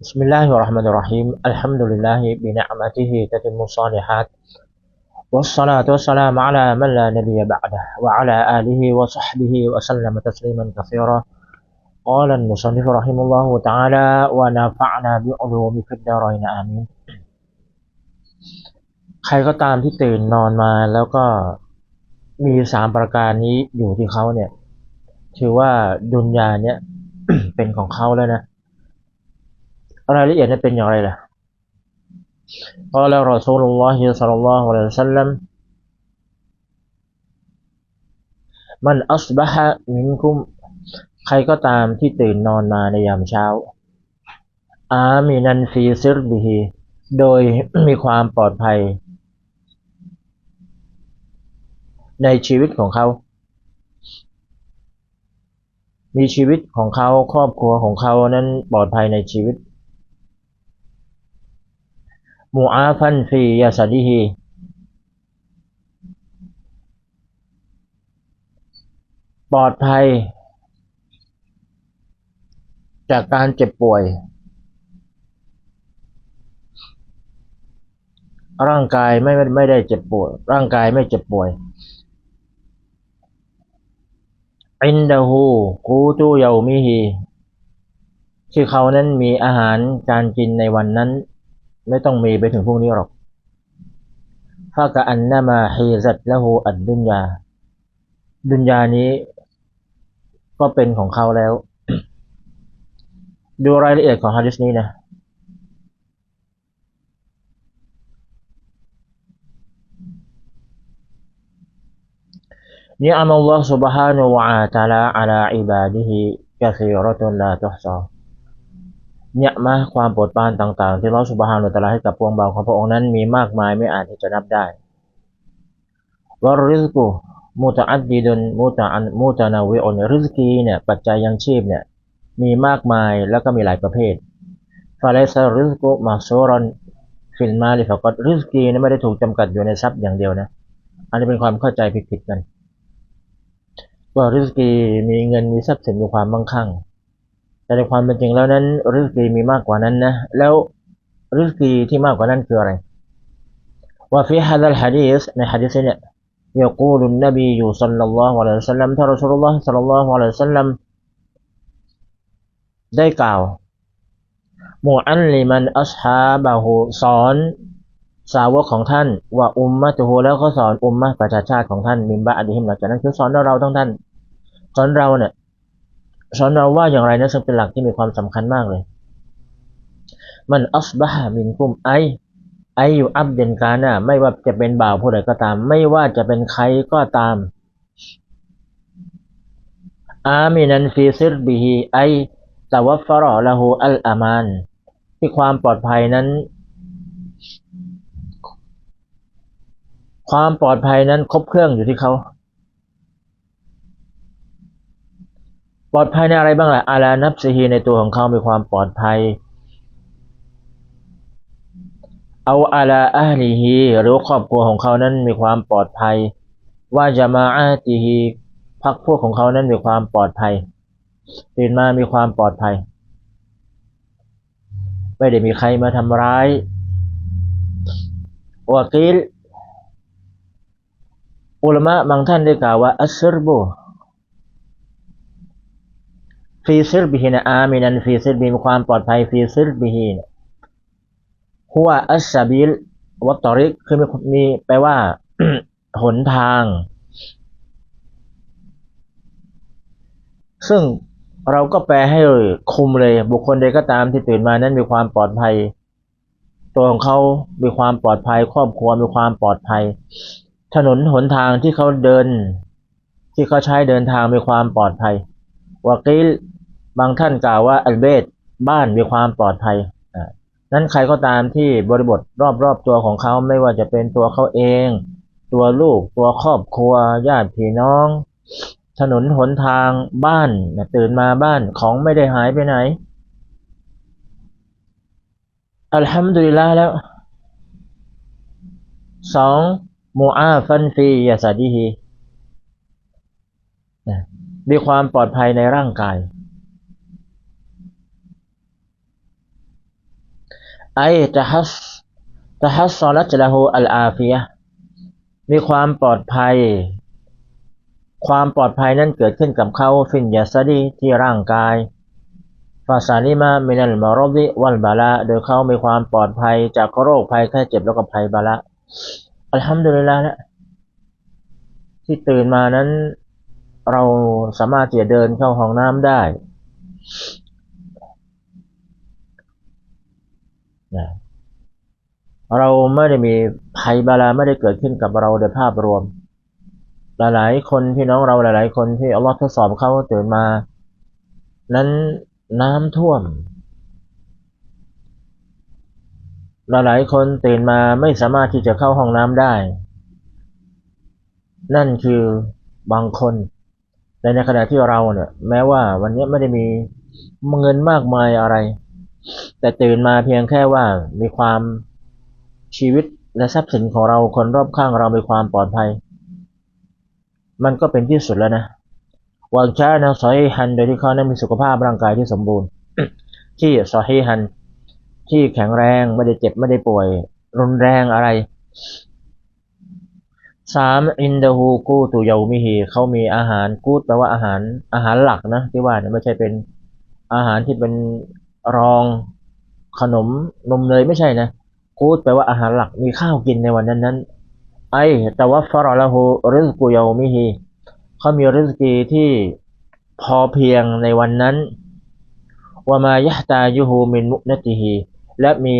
بسم الله الرحمن الرحيم الحمد لله بنعمته تتم الصالحات والصلاة والسلام على من لا نبي بعده وعلى آله وصحبه وسلم تسليما كثيرا قال المصنف رحمه الله تعالى ونفعنا بعلوم في الدارين آمين ใครก็ตามที่ตื่นนอนมาแล้วก็มีสามประการนี้อยู่ที่เขาเนี่ย ถือว่าดุนยาเนี่ย เป็นของเขาแล้วนะ รายละเอียดนั้นเป็นอย่างไรล่ะ قال رسول الله صلى الله عليه وسلم من أصبح منكم ใครก็ตามที่ตื่นนอนมาในยามเช้า อามีนันฟีซิรบิฮีโดยมีความปลอดภัย ในชีวิตของเขา มีชีวิตของเขาครอบครัวของเขานั้นปลอดภัยในชีวิต มูอาฟันฟียาสดีฮีปลอดภัย จากการเจ็บป่วย ร่างกายไม่ไม่ได้เจ็บป่วย ร่างกายไม่เจ็บป่วยอินดาหูกูตูเยามิฮีที่เขานั้นมีอาหารการกินในวันนั้น ไม่ต้องมีไปถึงพรุ่งนี้หรอกฟากะอันนามาฮีซัตละหูอัดดุนยา ดุนยานี้ ก็เป็นของเขาแล้ว ดูรายละเอียดของฮะดิษนี้นะ نعم الله سبحانه وتعالى على عباده كثيرة لا تحصى เนี่ยมาความโปรดปรานต่าง ๆ ที่เราสุบฮานุตะลาให้กับพวงเบาของพระองค์นั้นมีมากมายไม่อาจที่จะนับได้วาริสกุมุตอัดดีดนมุตอันมุตนาวิอนริสกีเนี่ยปัจจัยยังชีพเนี่ยมีมากมายแล้วก็มีหลายประเภทฟาเลสริสกุมาโซรอนฟิลมาลิฟกอดริสกีนี่ไม่ได้ถูกจำกัดอยู่ในทรัพย์อย่างเดียวนะ อันนี้เป็นความเข้าใจผิดๆกัน ว่าริสกีมีเงินมีทรัพย์สินมีความมั่งคั่ง แต่ในความเป็นจริงแล้วนั้นริสกีมีมากกว่านั้นนะ แล้วริสกีที่มากกว่านั้นคืออะไรว่าฟีฮะดัลฮะดีษในฮะดีษเนี่ย يقول النبي صلى الله عليه وسلم ท่านรอสูลุลลอฮ์ صلى الله عليه وسلم ได้กล่าวมูอันลิมันอัชฮาบะฮูสอนสาวกของท่าน ว่าอุมมะตุฮูแล้วก็สอนอุมมะประชาชาติของท่านมิมบะอดีหิมหลังจากนั้นคือสอนเราทั้งท่าน สอนเราเนี่ย สอนเราว่าอย่างไรนะซึ่งเป็นหลักที่มีความสำคัญมากเลย มันอัสบะฮมินกุมไอไออยู่อับเดนกานะไม่ว่าจะเป็นบ่าวผู้ใดก็ตาม ไม่ว่าจะเป็นใครก็ตาม อามินันฟีซิรบิฮีไอตะวัฟฟรอละหูอัลอามานที่ความปลอดภัยนั้น ความปลอดภัยนั้นครบเครื่องอยู่ที่เขา ปลอดภัยในอะไรบ้างล่ะอาลานับซีฮีในตัวของเขามีความปลอดภัย เอาอาลาอัลีฮีหรือครอบครัวของเขานั้นมีความปลอดภัย ว่าจะมาอาติฮีพักพวกของเขานั้นมีความปลอดภัยตื่นมามีความปลอดภัย ไม่ได้มีใครมาทำร้ายวากิลอุลมะบางท่านได้กล่าวว่าอัสซรบู ฟีซิรบิฮินอามินันฟีซิรบิมีความปลอดภัยฟีซิรบิฮินหัวอัสซาบิลวัตตริกคือมีมีแปลว่าหนทาง ซึ่งเราก็แปลให้คุมเลย บุคคลใดก็ตามที่ตื่นมานั้นมีความปลอดภัย ตัวของเขา มีความปลอดภัย ครอบครัวมีความปลอดภัย ถนนหนทางที่เขาเดิน ที่เขาใช้เดินทางมีความปลอดภัยวากิล บางท่านกล่าวว่าอัลเบตบ้านมีความปลอดภัยนั้นใครก็ตามที่บริบทรอบๆตัวของเขาไม่ว่าจะเป็นตัวเขาเอง ตัวลูกตัวครอบครัวญาติพี่น้อง ถนนหนทางบ้านตื่นมาบ้านของไม่ได้หายไปไหน อัลฮัมดุลิลลาห์แล้วสองมูอาฟันฟียาซาดีฮีมีความปลอดภัยในร่างกาย ไอจะฮัสจะฮัสซอลัตละหูอัลอาฟียะมีความปลอดภัย ความปลอดภัยนั้นเกิดขึ้นกับเขาฟินยาสดีที่ร่างกายฟาซาลิมามินัลมารอดิวัลบาละโดยเขามีความปลอดภัยจากโรคภัยแค่เจ็บแล้วก็ภัยบาละอัลฮัมดุลิลลาห์นะที่ตื่นมานั้น เราสามารถจะเดินเข้าห้องน้ำได้ นะเราไม่ได้มีภัยบาลาไม่ได้เกิดขึ้นกับเราโดยภาพรวม หลายๆ คนพี่น้องเราหลาย ๆ คนที่อัลลอฮ์ทดสอบเขาตื่นมา นั้นน้ำท่วม หลายๆ คนตื่นมาไม่สามารถที่จะเข้าห้องน้ำได้ นั่นคือบางคนในขณะที่เราเนี่ยแม้ว่าวันนี้ไม่ได้มีเงินมากมายอะไร แต่ตื่นมาเพียงแค่ว่ามีความชีวิตและทรัพย์สินของเราคนรอบข้างเรามีความปลอดภัย มันก็เป็นที่สุดแล้วนะวางช้านะซอฮีฮันโดยที่เขานั้นมีสุขภาพร่างกายที่สมบูรณ์ ที่ซอฮีฮัน ที่แข็งแรงไม่ได้เจ็บไม่ได้ป่วย รุนแรงอะไรสามอินดาฮูกูตุเยามิฮีเขามีอาหารกูดแปลว่าอาหารอาหารหลักนะที่ว่าเนี่ยไม่ใช่เป็นอาหารที่เป็น รองขนมนมเนยไม่ใช่นะกูดแปลว่าอาหารหลักมีข้าวกินในวันนั้นนั้นไอแต่ว่าฟารอละฮูริสกุยามิฮีเขามีริสกีที่พอเพียงในวันนั้นวามายะตายูฮูมินมุนติฮีและมี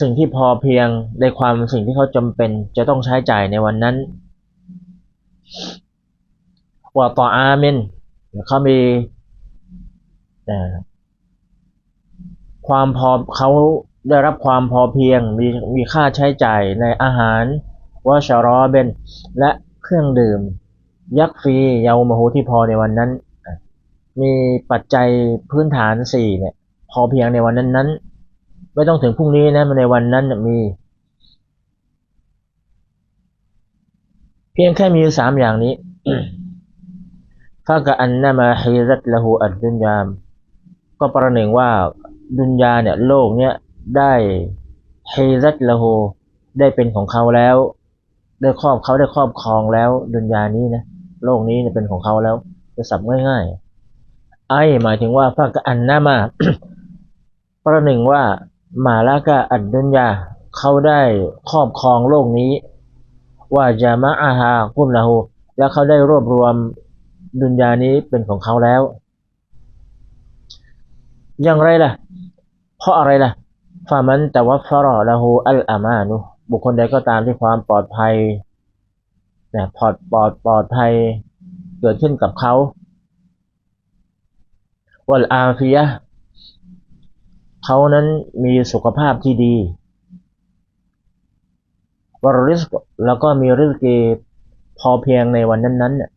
สิ่งที่พอเพียงในความสิ่งที่เขาจำเป็นจะต้องใช้จ่ายในวันนั้นว่าต่ออาเมนเขามี ความพอเขาได้รับความพอเพียงมีมีค่าใช้จ่ายในอาหารวาชรอเบนและเครื่องดื่ม ยักฟรีเยาวมโหที่พอในวันนั้น มีปัจจัยพื้นฐานสี่เนี่ยพอเพียงในวันนั้นนั้นไม่ต้องถึงพรุ่งนี้นะในวันนั้นมี เพียงแค่มีสามอย่างนี้ฟากะอันนามาฮิรัตละหูอัดดุนยาม ก็ประหนึ่งว่า ดุนยาเนี่ยโลกเนี่ยได้เฮรัตละหูได้เป็นของเขาแล้ว ได้ครอบเขาได้ครอบครองแล้ว ดุนยานี้นะโลกนี้เนี่ยเป็นของเขาแล้วจะสับง่ายๆไอหมายถึงว่าฟากะอันนามาประหนึ่งว่ามาลากะอัดดุนยาเขาได้ครอบครองโลกนี้ ว่าจะมะอาฮากุมลาหูแล้วเขาได้รวบรวมดุนยานี้เป็นของเขาแล้ว อย่างไรล่ะ เพราะอะไรล่ะฟามันแต่ว่าฟารอละหูอัลอามานุบุคคลใดก็ตามที่ความปลอดภัยเนี่ยปลอดปลอดปลอดภัยเกิดขึ้นกับเขาวัลอาฟียะเขานั้นมีสุขภาพที่ดีวรริสแล้วก็มีริสกีพอเพียงในวันนั้นๆเนี่ย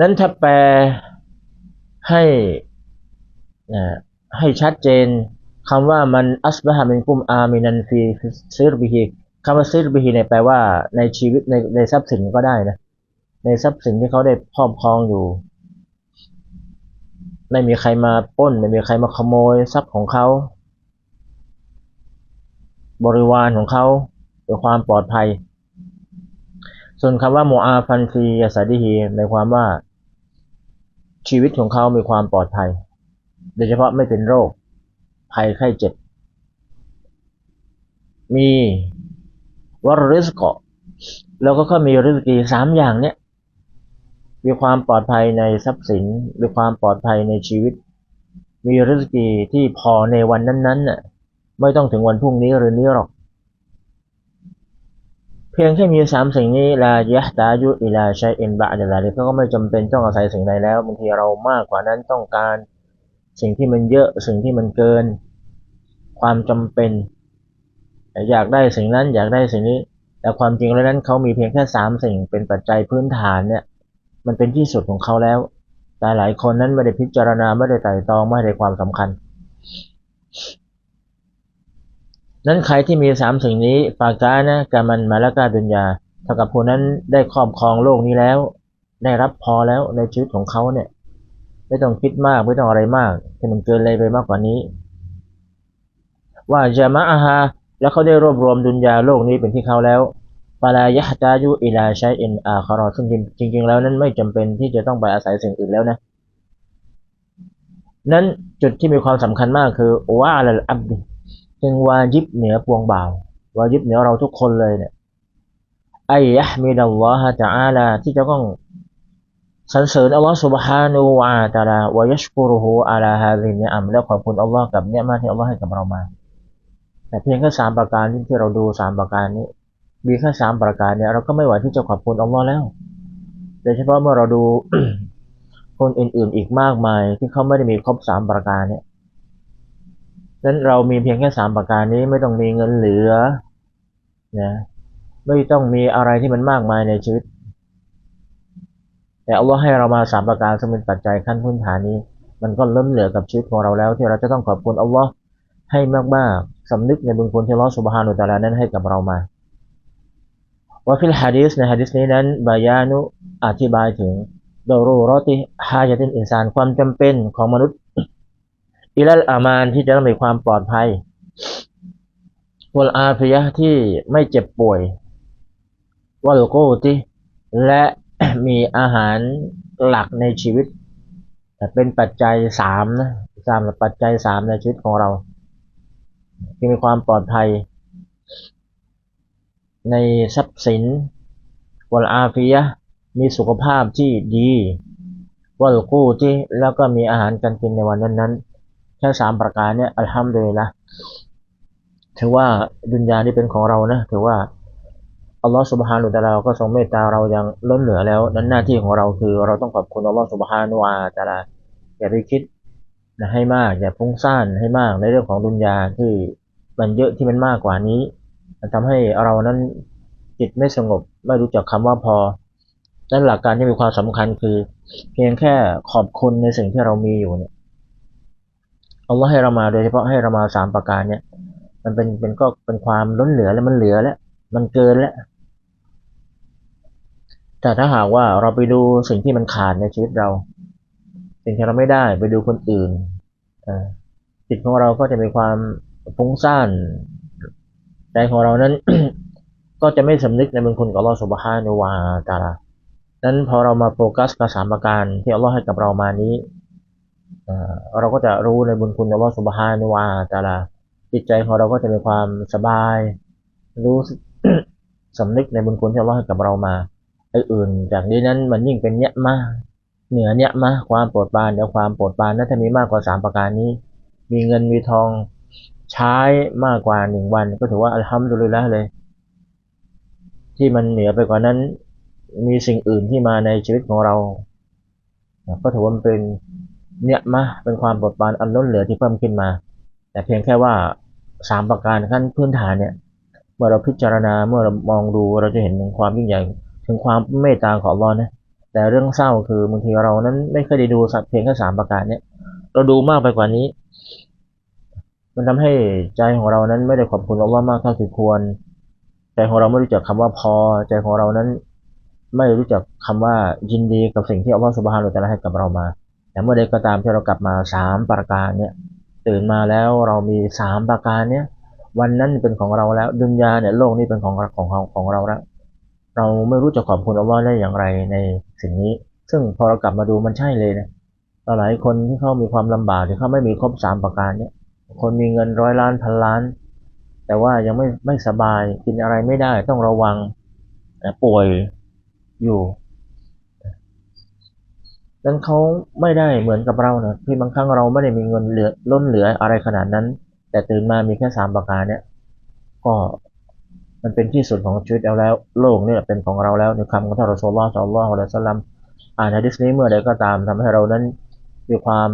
นั้นถ้าแปลให้ให้ชัดเจนคำว่ามันอัสบะฮามินกุมอามินันฟีซิรบิฮีคำว่าซิรบิฮีเนี่ยแปลว่าในชีวิตในในทรัพย์สินก็ได้นะในทรัพย์สินที่เขาได้ครอบครองอยู่ ไม่มีใครมาป้น ไม่มีใครมาขโมยทรัพย์ของเขา บริวารของเขาด้วยความปลอดภัย ส่วนคำว่าโมอาฟันฟียาสาดิฮีในความว่า ชีวิตของเขามีความปลอดภัย โดยเฉพาะไม่เป็นโรค ภัยไข้เจ็บ มีวรริสกแล้วก็มีริสกีสามอย่างเนี้ยมีความปลอดภัยในทรัพย์สิน มีความปลอดภัยในชีวิต มีริสกีที่พอในวันนั้นๆน่ะไม่ต้องถึงวันพรุ่งนี้หรือนี้หรอก เพียงแค่มีสามสิ่งนี้ลายะตายุอิลาชัยอินบะเดลาเก็ไม่จำเป็นต้องอาศัยสิ่งใดแล้วบางทีเรามากกว่านั้นต้องการสิ่งที่มันเยอะสิ่งที่มันเกิน ความจำเป็น อยากได้สิ่งนั้นอยากได้สิ่งนี้ แต่ความจริงแล้วนั้นเขามีเพียงแค่สามสิ่งเป็นปัจจัยพื้นฐานเนี่ยมันเป็นที่สุดของเขาแล้ว แต่หลายคนนั้นไม่ได้พิจารณาไม่ได้ไต่ตองไม่ได้ความสำคัญ นั้นใครที่มีสามสิ่งนี้ปากกานะกามันมาละกาดุนยาเท่ากับผู้นั้นได้ครอบครองโลกนี้แล้ว ได้รับพอแล้วในชีวิตของเขาเนี่ย ไม่ต้องคิดมากไม่ต้องอะไรมากที่มันเกินเลยไปมากกว่านี้ ว่าจะมาอาฮาแล้วเขาได้รวบรวมดุนยาโลกนี้เป็นที่เขาแล้วฟาลายะฮตายุอิลาใช้เอ็นอาคารอซึ่งจริง ๆ แล้วนั้นไม่จำเป็นที่จะต้องไปอาศัยสิ่งอื่นแล้วนะ นั้นจุดที่มีความสำคัญมากคือว่าอัลอับดิ จึงวาจิบเหนือปวงบ่าว วาจิบเหนือเราทุกคนเลยเนี่ยไอยะมิดัลลอฮะตะอาลาที่จะต้องสรรเสริญอัลลอฮ์ سبحانه และ تعالى วะยัชกุรุฮูอาลาฮาซิเนอัมแล้วขอบคุณอัลลอฮ์กับเนี่ยมาที่อัลลอฮ์ให้กับเรามา แต่เพียงแค่สามประการที่เราดูสามประการนี้ มีแค่สามประการเนี่ยเราก็ไม่ไหวที่จะขอบคุณอัลลอฮ์แล้ว โดยเฉพาะเมื่อเราดู คนอื่นๆอีกมากมาย ที่เขาไม่ได้มีครบสามประการเนี่ย นั้นเรามีเพียงแค่สามประการนี้ไม่ต้องมีเงินเหลือนะไม่ต้องมีอะไรที่มันมากมายในชีวิต แต่อัลลอฮ์ให้เรามาสามประการซึ่งเป็นปัจจัยขั้นพื้นฐานนี้ มันก็ล้นเหลือกับชีวิตของเราแล้ว ที่เราจะต้องขอบคุณอัลลอฮ์ให้มากๆสำนึกในบุญคุณที่ลอสุบฮานุตะลานั้นให้กับเรามาว่าฟิลฮะดีสในฮะดีสนี้นั้นบายานุอธิบายถึงดรูรอติฮายาตินอินซานความจำเป็นของมนุษย์ อิลัลอามานที่จะต้องมีความปลอดภัย วลอาฟิยะที่ไม่เจ็บป่วยวัลโกติและมีอาหารหลักในชีวิตแต่เป็นปัจจัยสามนะสามปัจจัยสามในชีวิตของเรา ที่มีความปลอดภัย ในทรัพย์สินวลอาฟิยะมีสุขภาพที่ดีวัลกูที่แล้วก็มีอาหารการกินในวันนั้นๆ แค่สามประการเนี่ยอัลฮัมดุลิลละถือว่าดุนยาที่เป็นของเรานะถือว่าอัลลอฮฺสุบฮานุตะลาก็ทรงเมตตาเราอย่างล้นเหลือแล้วนั้นหน้าที่ของเราคือเราต้องขอบคุณอัลลอฮฺสุบฮานุวาตะลาอย่าไปคิดนะให้มากอย่าพุ่งซ่านให้มากในเรื่องของดุนยาที่มันเยอะที่มันมากกว่านี้ มันทำให้เรานั้นจิตไม่สงบไม่รู้จักคำว่าพอนั่นหลักการที่มีความสำคัญคือ เพียงแค่ขอบคุณในสิ่งที่เรามีอยู่เนี่ย อัลลอฮ์ให้เรามาโดยเฉพาะให้เรามาสามประการเนี่ยมันเป็นเป็นก็เป็นความล้นเหลือแล้วมันเหลือแล้ว มันเกินแล้ว แต่ถ้าหากว่าเราไปดูสิ่งที่มันขาดในชีวิตเรา สิ่งที่เราไม่ได้ไปดูคนอื่นจิตของเราก็จะมีความฟุ้งซ่านใจของเรานั้น ก็จะไม่สำนึกในบุญคุณของอัลลอฮฺสุบฮานุวาตาลานั้นพอเรามาโฟกัสกับสามประการที่อัลลอฮ์ให้กับเรามานี้ เราก็จะรู้ในบุญคุณอัลลอฮ์สุบฮานุวาตาลาจิตใจของเราก็จะมีความสบาย รู้สำนึกในบุญคุณที่อัลลอฮ์ให้กับเรามาไอ้อื่น จากนี้นั้นมันยิ่งเป็นเนี้ยมาเหนือเนี้ยมาความโปรดปรานเดี๋ยวความโปรดปรานนั้นถ้ามีมากกว่าสามประการนี้ มีเงินมีทองใช้มากกว่าหนึ่งวัน ก็ถือว่าอัลฮัมดุลิลละเลย ที่มันเหนือไปกว่านั้น มีสิ่งอื่นที่มาในชีวิตของเรา ก็ถือว่ามันเป็น เนี่ยมาเป็นความปลดปานอันล้นเหลือที่เพิ่มขึ้นมา แต่เพียงแค่ว่าสามประการขั้นพื้นฐานเนี่ยเมื่อเราพิจารณาเมื่อเรามองดูเราจะเห็นถึงความยิ่งใหญ่ถึงความเมตตาของรอนะแต่เรื่องเศร้าคือบางทีเรานั้นไม่เคยได้ดูสักเพียงแค่สามประการเนี่ยเราดูมากไปกว่านี้ มันทำให้ใจของเรานั้นไม่ได้ขอบคุณอัลลอฮ์มากเท่าที่ควร ใจของเราไม่รู้จักคำว่าพอ ใจของเรานั้นไม่รู้จักคำว่ายินดีกับสิ่งที่อัลลอฮฺสุบฮานุตะลาให้กับเรามา แต่เมื่อใดก็ตามที่เรากลับมาสามประการเนี่ยตื่นมาแล้วเรามีสามประการเนี่ยวันนั้นเป็นของเราแล้วดุนยาเนี่ยโลกนี้เป็นของของของของเราแล้ว เราไม่รู้จะขอบคุณอัลลอฮ์ได้อย่างไรในสิ่งนี้ ซึ่งพอเรากลับมาดูมันใช่เลยนะหลายคนที่เขามีความลำบากที่เขาไม่มีครบสามประการเนี่ยคนมีเงินร้อยล้านพันล้าน แต่ว่ายังไม่ไม่สบายกินอะไรไม่ได้ต้องระวังป่วยอยู่ ดังเขาไม่ได้เหมือนกับเรานะที่บางครั้งเราไม่ได้มีเงินเหลือล้นเหลืออะไรขนาดนั้น แต่ตื่นมามีแค่สามประการเนี่ยก็มันเป็นที่สุดของชีวิตเราแล้ว โลกนี่เป็นของเราแล้วในคำของท่านรอสูลลอฮ์สัลลัลลอฮุอะลัยฮิสซาลัมอ่านฮะดิษนี้เมื่อใดก็ตามทำให้เรานั้นมีความ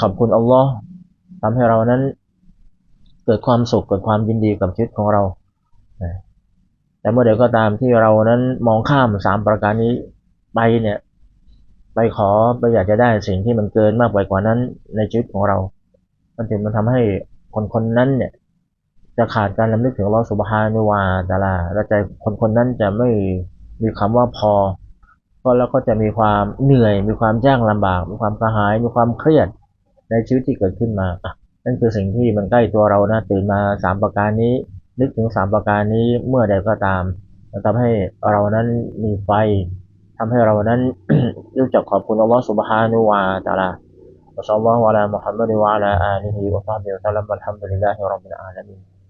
ขอบคุณอัลลอฮ์ทำให้เรานั้น เกิดความสุขเกิดความยินดีกับชีวิตของเราแต่เมื่อใดก็ตามที่เรานั้นมองข้ามสามประการนี้ไปเนี่ย ไปขอไปอยากจะได้สิ่งที่มันเกินมากไปกว่านั้นในชีวิตของเรา มันถึงมันทำให้คนคนนั้นเนี่ยจะขาดการลำลึกถึงลอสุบฮานุวาตาลาและใจคนคนนั้นจะไม่มีคำว่าพอ ก็แล้วก็จะมีความเหนื่อย มีความยากลำบาก มีความกระหาย มีความเครียดในชีวิตที่เกิดขึ้นมาอะนั่นคือสิ่งที่มันใกล้ตัวเรานะตื่นมาสามประการนี้ นึกถึงสามประการนี้เมื่อใดก็ตามมันทำให้เรานั้นมีไฟ ทำให้เรานั้นรู้จักขอบคุณอัลลอฮฺสุบฮานุวาตาลาอัลลอฮฺวะลามุฮัมมัดวะลาอาลีฮิวะซาบิวะซัลลัมอัลฮัมดุลิลลาฮิรับบิลอาล